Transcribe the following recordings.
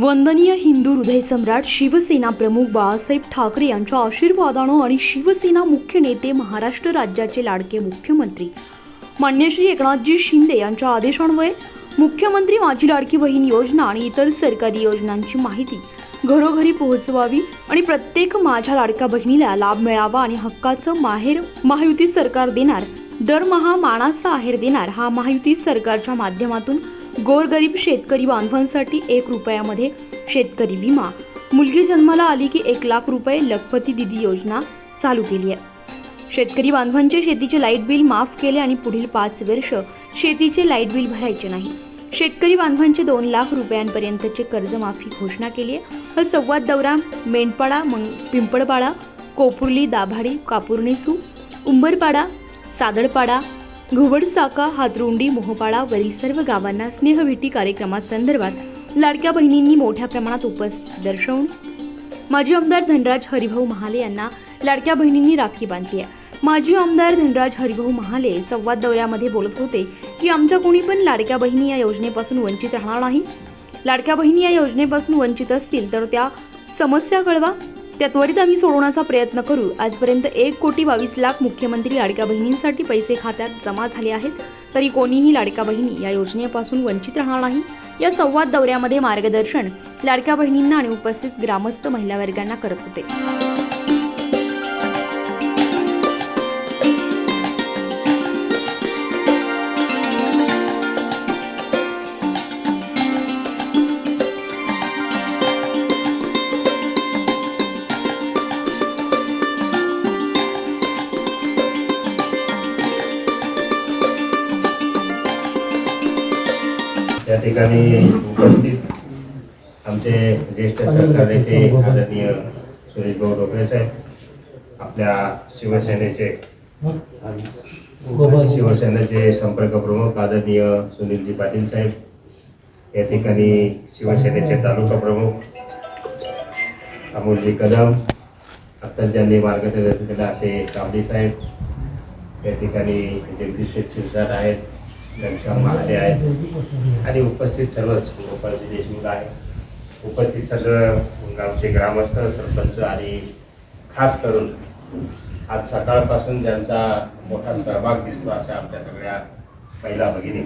वंदनीय हिंदू हृदय सम्राट शिवसेना प्रमुख बाळासाहेब ठाकरे यांच्या आशीर्वादानं आणि शिवसेना मुख्य नेते महाराष्ट्र राज्याचे लाडके मुख्यमंत्री. मान्य श्री एकनाथजी शिंदे यांच्या आदेशान्वये मुख्यमंत्री माझी लाडकी बहीण योजना आणि इतर सरकारी योजनांची माहिती. घरोघरी पोहोचवावी आणि प्रत्येक माझ्या लाडक्या बहिणीला लाभ मिळावा आणि हक्काचं माहेर महायुती सरकार देणार. दरमहा मानाचा आहेर देणार हा महायुती सरकारच्या माध्यमातून गोरगरीब शेतकरी बांधवांसाठी एक रुपयामध्ये शेतकरी विमा. मुलगी जन्माला आली की एक लाख रुपये लखपती दिदी योजना चालू केली आहे. शेतकरी बांधवांचे शेतीचे लाइट बिल माफ केले आणि पुढील पाच वर्ष शेतीचे लाइट बिल भरायचे नाही. शेतकरी बांधवांचे दोन लाख रुपयांपर्यंतचे कर्जमाफी घोषणा केली आहे. हा संवाद दौरा मेंढपाडा मंग पिंपळपाडा कोपुर्ली दाभाडी कापूर्णेसू उंबरपाडा सादळपाडा घुवडसाका हातरुंडी मोहपाडा वरील सर्व गावांना स्नेहभेटी कार्यक्रमासंदर्भात लाडक्या बहिणींनी मोठ्या प्रमाणात उपस्थित दर्शवून माजी आमदार धनराज हरिभाऊ महाले यांना लाडक्या बहिणींनी राखी बांधली आहे. माजी आमदार धनराज हरिभाऊ महाले संवाद दौऱ्यामध्ये बोलत होते की आमच्या कोणी पण लाडक्या बहिणी या योजनेपासून वंचित राहणार नाही. लाडक्या बहिणी या योजनेपासून वंचित असतील तर त्या समस्या कळवा. त्या त्वरित आम्ही सोडवण्याचा प्रयत्न करू. आजपर्यंत एक कोटी बावीस लाख मुख्यमंत्री लाडक्या बहिणींसाठी पैसे खात्यात जमा झाले आहेत. तरी कोणीही लाडक्या बहिणी या योजनेपासून वंचित राहणार नाही. या संवाद दौऱ्यामध्ये मार्गदर्शन लाडक्या बहिणींना आणि उपस्थित ग्रामस्थ महिला वर्गांना करत होते. या ठिकाणी उपस्थित आमचे ज्येष्ठ सहकार्याचे आदरणीय सुरेश भाऊ डोकरे साहेब आपल्या शिवसेनेचे शिवसेनेचे संपर्क प्रमुख आदरणीय सुनीलजी पाटील साहेब या ठिकाणी शिवसेनेचे तालुका प्रमुख अमोलजी कदम आत्ताच ज्यांनी मार्गदर्शन केलं असे कांबडी साहेब या ठिकाणी जगदीश शेठ शिरसाट आहेत. घनश्याम महाले आहेत. आणि उपस्थित सर्वच गोपालजी देशमुख आहे. उपस्थित सगळं गावचे ग्रामस्थ सरपंच आणि खास करून आज सकाळपासून ज्यांचा मोठा सहभाग दिसतो अशा आमच्या सगळ्या महिला भगिनी.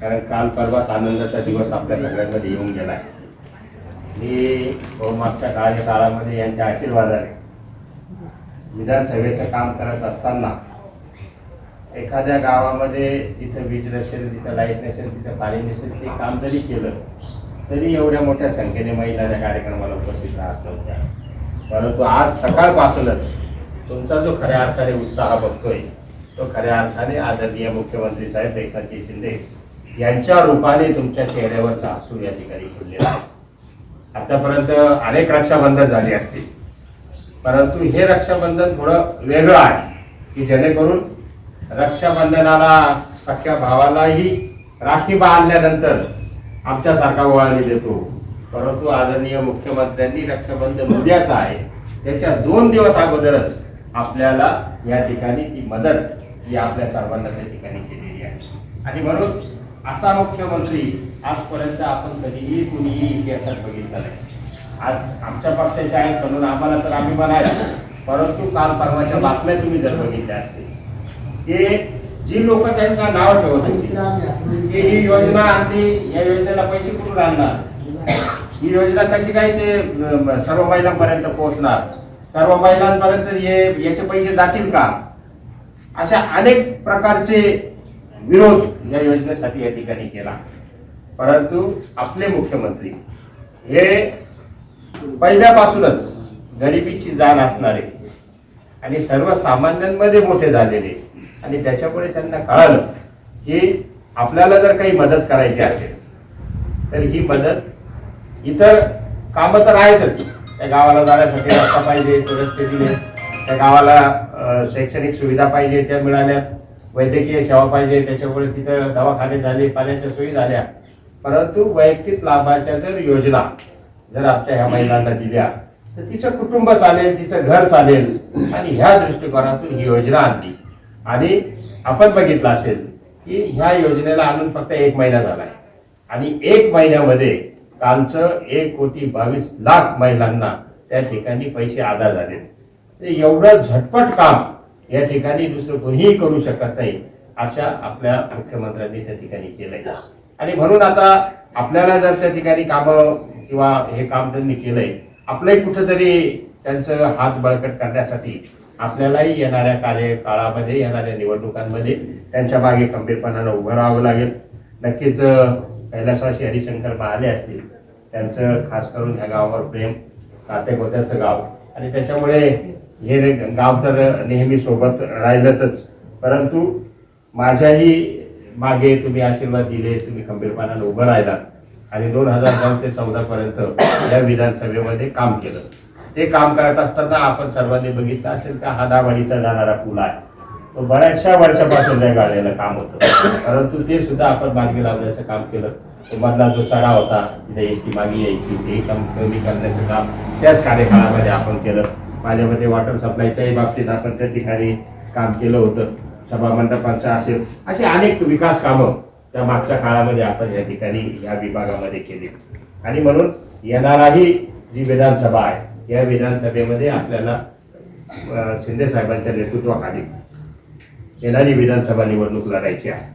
कारण काल परवाच आनंदाचा दिवस आपल्या सगळ्यांमध्ये येऊन गेला आहे. मी मागच्या काळाच्या काळामध्ये यांच्या आशीर्वादाने विधानसभेचं काम करत असताना एखाद्या गावामध्ये जिथं वीज नसेल तिथं लाइट नसेल तिथं पाणी नसेल ते काम जरी केलं तरी एवढ्या मोठ्या संख्येने महिला त्या कार्यक्रमाला उपस्थित राहत नव्हत्या. परंतु आज सकाळपासूनच तुमचा जो खऱ्या अर्थाने उत्साह बघतोय तो खऱ्या अर्थाने आदरणीय मुख्यमंत्री साहेब एकनाथजी शिंदे यांच्या रूपाने तुमच्या चेहऱ्यावरचा हसू या ठिकाणी खुलले आहे. आतापर्यंत अनेक रक्षाबंधन झाली असतील परंतु हे रक्षाबंधन थोडं वेगळं आहे की जेणेकरून रक्षाबंधनाला सख्या भावालाही राखी बांधल्यानंतर आमच्यासारखा ओवाळणी देतो. परंतु आदरणीय मुख्यमंत्र्यांनी रक्षाबंधन उद्याच आहे. त्याच्या दोन दिवस अगोदरच आपल्याला या ठिकाणी ती मदत ही आपल्या सर्वांना त्या ठिकाणी केलेली आहे. आणि म्हणून असा मुख्यमंत्री आजपर्यंत आपण कधीही कुणीही इतिहासात बघितला नाही. आज आमच्या पक्षाचे आहेत म्हणून आम्हाला तर आम्ही म्हणायचो परंतु काल परवाच्या बातम्या तुम्ही जर बघितल्या असतील ते जी लोक त्यांना नाव ठेवत की ही योजना आणली या योजनेला पैसे कुठून आणणार? ही योजना कशी काय ते सर्व महिलांपर्यंत पोहोचणार? सर्व महिलांपर्यंत हे याचे पैसे जातील का? अशा अनेक प्रकारचे विरोध या योजनेसाठी या ठिकाणी केला. परंतु आपले मुख्यमंत्री हे पहिल्यापासूनच गरिबीची जाण असणारे आणि सर्वसामान्यांमध्ये मोठे झालेले आणि त्याच्यामुळे त्यांना कळालं की आपल्याला जर काही मदत करायची असेल तर ही मदत इतर कामं तर आहेतच. त्या गावाला जाण्यासाठी रस्ता पाहिजे ते रस्ते दिले. त्या गावाला शैक्षणिक सुविधा पाहिजे त्या मिळाल्या. वैद्यकीय सेवा पाहिजे त्याच्यामुळे तिथं दवाखाने झाले पाण्याच्या सोयी झाल्या. परंतु वैयक्तिक लाभाच्या जर योजना जर आपल्या ह्या महिलांना दिल्या तर तिचं कुटुंब चालेल तिचं घर चालेल. आणि ह्या दृष्टिकोनातून ही योजना आणली. आणि आपण बघितलं असेल की ह्या योजनेला आणून फक्त एक महिना झालाय. आणि एक महिन्यामध्ये कालचं एक कोटी बावीस लाख महिलांना त्या ठिकाणी पैसे आदा झाले. ते एवढं झटपट काम या ठिकाणी दुसरं कोणीही करू शकत नाही अशा आपल्या मुख्यमंत्र्यांनी त्या ठिकाणी केलंय. आणि म्हणून आता आपल्याला जर त्या ठिकाणी कामं किंवा हे काम त्यांनी केलंय आपलंही कुठंतरी त्यांचं हात बळकट करण्यासाठी आपल्यालाही येणाऱ्या कार्यकाळामध्ये येणाऱ्या निवडणुकांमध्ये त्यांच्या मागे खंबीरपणानं उभं राहावं लागेल. नक्कीच कैलासवासी हरिशंकर महाले असतील. त्यांचं खास करून ह्या गावावर प्रेम नातेगोत्याचं गाव. आणि त्याच्यामुळे हे गाव तर नेहमी सोबत राहिलंच परंतु माझ्याही मागे तुम्ही आशीर्वाद दिले तुम्ही खंबीरपणानं उभं राहिला आणि दोन हजार नऊ ते चौदापर्यंत या विधानसभेमध्ये काम केलं. ते काम करत असताना आपण सर्वांनी बघितलं असेल का हादावाडीचा जाणारा पूल आहे. तो बऱ्याचशा वर्षापासून त्या गाड्याला काम होतं. परंतु ते सुद्धा आपण मार्गी लावण्याचं काम केलं. तो मधला जो चढा होता तिथे एस टी मागे यायची ते काम कमी करण्याचं काम त्याच कार्यकाळामध्ये आपण केलं. माझ्या मते वॉटर सप्लायच्याही बाबतीत आपण त्या ठिकाणी काम केलं होतं. सभामंडपांचं असेल असे अनेक विकास कामं त्या मागच्या काळामध्ये आपण या ठिकाणी या विभागामध्ये केली. आणि म्हणून येणाराही जी विधानसभा आहे या विधानसभेमध्ये आपल्याला शिंदे साहेबांच्या नेतृत्वाखाली येणारी विधानसभा निवडणूक लढायची आहे.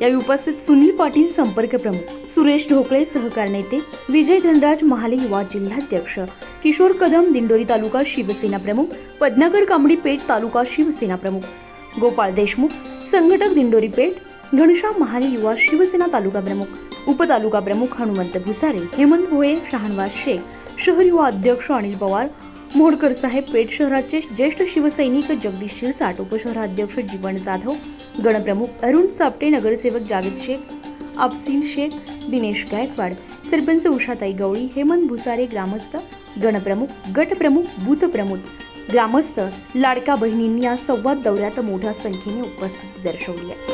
यावेळी उपस्थित सुनील पाटील संपर्क प्रमुख सुरेश ढोकळे सहकार नेते विजय धनराज महाले युवा जिल्हाध्यक्ष किशोर कदम दिंडोरी तालुका शिवसेना प्रमुख पद्माकर कांबडी पेठ तालुका शिवसेना प्रमुख गोपाळ देशमुख संघटक दिंडोरी पेठ घनश्याम महाले युवा शिवसेना तालुका प्रमुख उपतालुका प्रमुख हनुमंत भुसारे हेमंत भोये शहानवाज शेख शहर युवा अध्यक्ष अनिल पवार मोडकर साहेब पेठ शहराचे ज्येष्ठ शिवसैनिक जगदीश शिरसाट उपशहराध्यक्ष जीवन जाधव गणप्रमुख अरुण सापटे नगरसेवक जावेद शेख अफसील शेख दिनेश गायकवाड सरपंच उषाताई गवळी हेमंत भुसारे ग्रामस्थ गणप्रमुख गटप्रमुख बूथप्रमुख ग्रामस्थ लाडका बहिणींनी या संवाद दौऱ्यात मोठ्या संख्येने उपस्थिती दर्शवली आहे.